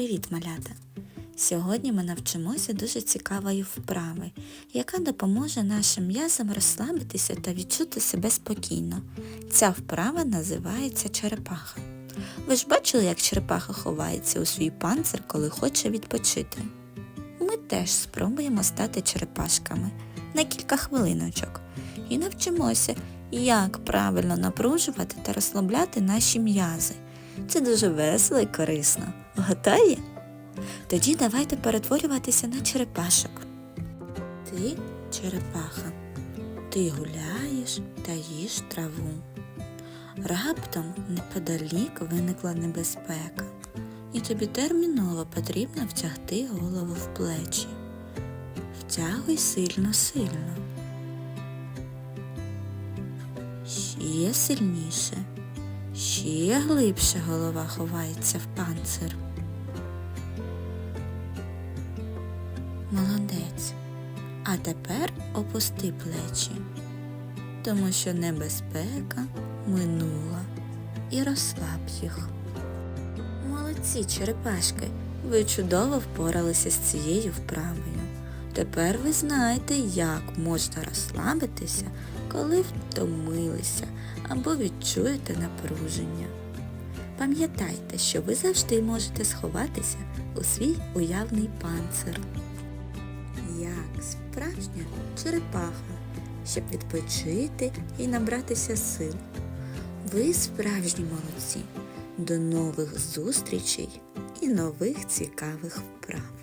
Привіт, малята! Сьогодні ми навчимося дуже цікавої вправи, яка допоможе нашим м'язам розслабитися та відчути себе спокійно. Ця вправа називається черепаха. Ви ж бачили, як черепаха ховається у свій панцир, коли хоче відпочити? Ми теж спробуємо стати черепашками на кілька хвилиночок і навчимося, як правильно напружувати та розслабляти наші м'язи. Це дуже весело і корисно. Готові? Тоді давайте перетворюватися на черепашок. Ти черепаха. Ти гуляєш та їш траву. Раптом неподалік виникла небезпека, і тобі терміново потрібно втягти голову в плечі. Втягуй сильно-сильно. Ще сильніше. Ще глибше голова ховається в панцир. Молодець. А тепер опусти плечі, тому що небезпека минула і розслаб їх. Молодці, черепашки, ви чудово впоралися з цією вправою. Тепер ви знаєте, як можна розслабитися, коли втомилися або відчуєте напруження. Пам'ятайте, що ви завжди можете сховатися у свій уявний панцир. Як справжня черепаха, щоб відпочити і набратися сил. Ви справжні молодці. До нових зустрічей і нових цікавих вправ.